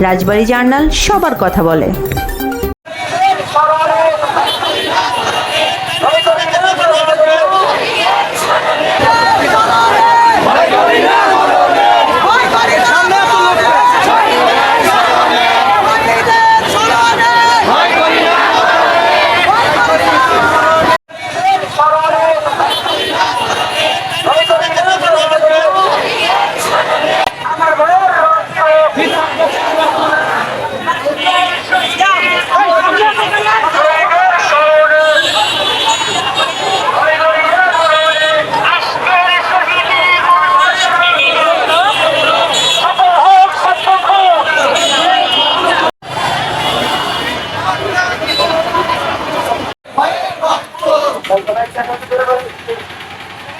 রাজবাড়ী journal সবার কথা বলে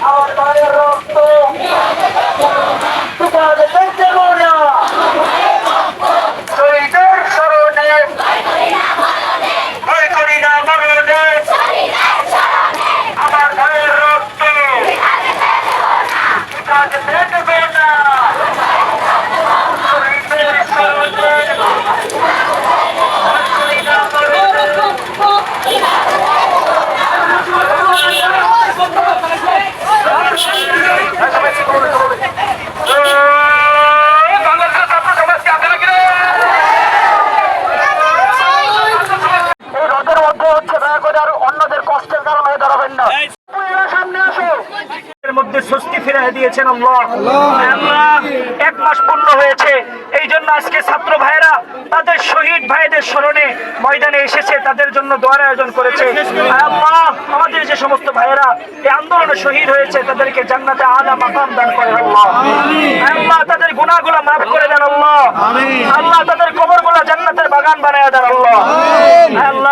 আমার ভাইয়ের রক্ত শুকাতে দেব না শহীদের স্মরণে ভয় করি না মরণে আমার ভাইয়ের রক্ত শুকাতে দেব না শহীদের স্মরণে ভয় করি না মরণে বাংলাদেশের ছাত্র সমাজকে আছে নাকি রে? এই রোদের মধ্যে হচ্ছে দয়া করে আর অন্যদের কষ্টের কারণ হয়ে দাঁড়াবেন না আপনারা সামনে আসো এর মধ্যে স্বস্তি দিয়েছেন আল্লাহ। আল্লাহ এক মাস পূর্ণ হয়েছে। এই জন্য আজকে ছাত্র ভাইরা তাদের শহীদ ভাইদের স্মরণে ময়দানে এসেছে তাদের জন্য দোয়ার আয়োজন করেছে। আল্লাহ আমাদের যে সমস্ত ভাইয়েরা এই আন্দোলনে শহীদ হয়েছে তাদেরকে জান্নাতে আলা মাকাম দান করে আল্লাহ। আল্লাহ তাদের গুনাহগুলো মাফ করে দেন আল্লাহ। আল্লাহ তাদের কবরগুলো জান্নাতের বাগান বানায় দেন আল্লাহ।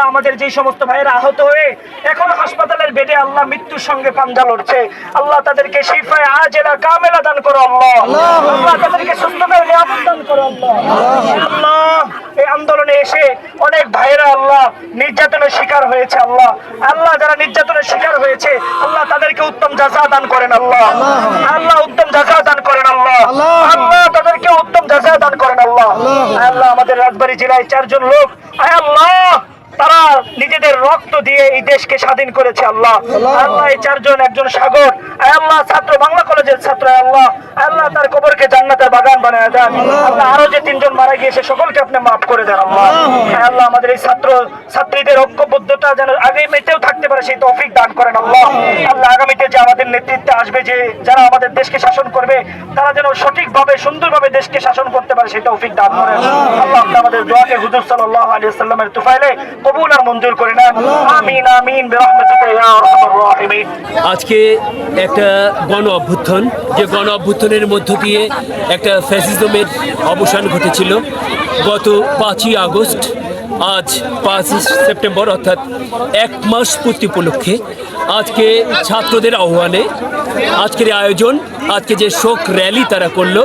আল্লাহ আমাদের যে সমস্ত ভাইয়েরা আহত হয়ে এখন হাসপাতালের বেডে আল্লাহ মৃত্যুর সঙ্গে পাঞ্জা লড়ছে। আল্লাহ তাদেরকে শিফায় আজেলা কামেলা দান করো আল্লাহ। আল্লাহ তাদেরকে সুস্থতার নিয়ামত দান করো আল্লাহ। আল্লাহ এই আন্দোলনে এসে অনেক ভাইয়েরা আল্লাহ নির্যাতনের শিকার হয়েছে আল্লাহ। আল্লাহ যারা নির্যাতনের শিকার হয়েছে আল্লাহ তাদেরকে উত্তম জাজা দান করেন আল্লাহ। আল্লাহ উত্তম জাজা দান করেন আল্লাহ। আল্লাহ তাদেরকে উত্তম জাজা দান করেন আল্লাহ। আল্লাহ আমাদের রাজবাড়ী জেলায় চারজন লোক আয় আল্লাহ। তারা নিজেদের রক্ত দিয়ে এই দেশকে স্বাধীন করেছে আল্লাহ। আল্লাহ। এই চারজন একজন সাগর। আয় আল্লাহ ছাত্র বাংলা কলেজের ছাত্র আল্লাহ। আল্লাহ তার কবরকে জান্নাতের বাগান বানায় দেন। আল্লাহ। আরও যে তিনজন মারা গিয়েছে সকলকে আপনি মাফ করে দেন আল্লাহ। আয় আল্লাহ আমাদের এই ছাত্র ছাত্রীদের ঐক্যবদ্ধতা যেন আগামীতেও থাকতে পারে সেই তৌফিক দান করেন আল্লাহ। আল্লাহ। আগামীতে যে আমাদের নেতৃত্বে আসবে যে যারা আমাদের দেশকে শাসন করবে তারা যেন সঠিকভাবে সুন্দরভাবে দেশকে শাসন করতে পারে সেই তৌফিক দান করেন। আল্লাহ। আপনি আমাদের দোয়াকে হুজুর সাল্লাল্লাহু আলাইহি সাল্লামের তুফাইলে কবুল আর মঞ্জুর করে নেন। আমিন আমিন বিরহমাতিকা ইয়া আজকে একটা গণ অভ্যুত্থান। যে গণ অভ্যুত্থানের মধ্য দিয়ে একটা ফ্যাসিজমের অবসান ঘটেছিল। গত পাঁচই আগস্ট, আজ পাঁচই সেপ্টেম্বর, অর্থাৎ এক মাস পূর্তি উপলক্ষে আজকে ছাত্রদের আহ্বানে আজকের আয়োজন, আজকে যে শোক র্যালি তারা করল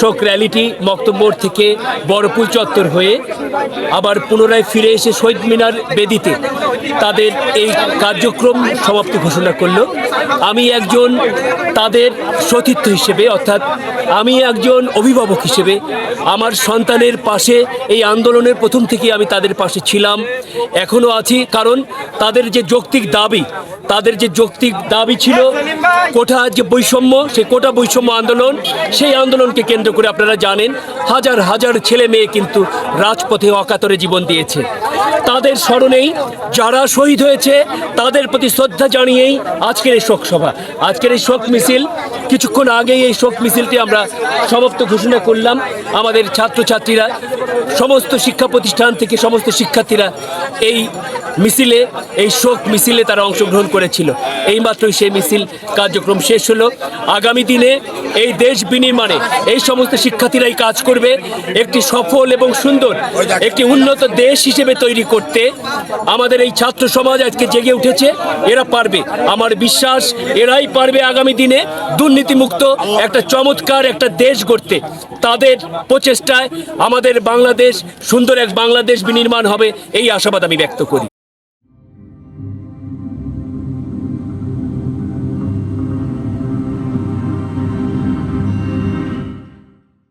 শোক র্যালিটি মক্তব্বর থেকে বড়পুল চত্বর হয়ে আবার পুনরায় ফিরে এসে শহীদ মিনার বেদিতে তাদের এই কার্যক্রম সমাপ্তি ঘোষণা করল। আমি একজন তাদের সতীর্থ হিসেবে, অর্থাৎ আমি একজন অভিভাবক হিসেবে আমার সন্তানের পাশে এই আন্দোলনের প্রথম থেকে আমি তাদের পাশে ছিলাম, এখনও আছি। কারণ তাদের যে যৌক্তিক দাবি, তাদের যে যৌক্তিক দাবি ছিল কোটা যে বৈষম্য, সেই কোটা বৈষম্য আন্দোলন, সেই আন্দোলনকে কেন্দ্র করে আপনারা জানেন, হাজার হাজার ছেলে মেয়ে কিন্তু রাজপথে অকাতরে জীবন দিয়েছে। তাদের স্মরণেই যারা শহীদ হয়েছে, তাদের প্রতি শ্রদ্ধা জানিয়েই আজকের এই শোক সভা আজকের এই শোক মিছিল, কিছুক্ষণ আগেই এই শোক মিছিলটি আমরা সমাপ্ত ঘোষণা করলাম। আমাদের ছাত্রছাত্রীরা, সমস্ত শিক্ষা প্রতিষ্ঠান থেকে সমস্ত শিক্ষার্থীরা এই মিছিলে, এই শোক মিছিলে তারা অংশগ্রহণ করেছিল। এইমাত্রই সেই মিছিল কার্যক্রম শেষ হলো। আগামী দিনে এই দেশ বিনির্মাণে এই সমস্ত শিক্ষার্থীরাই কাজ করবে। একটি সফল এবং সুন্দর, একটি উন্নত দেশ হিসেবে তৈরি করতে আমাদের এই ছাত্র সমাজ আজকে জেগে উঠেছে। এরা পারবে। আমার বিশ্বাস, এরাই পারবে আগামী দিনে দুর্নীতিমুক্ত একটা চমৎকার একটা দেশ গড়তে। তাদের প্রচেষ্টায় আমাদের বাংলাদেশ, সুন্দর এক বাংলাদেশ বিনির্মাণ হবে, এই আশাবাদ আমি ব্যক্ত করি।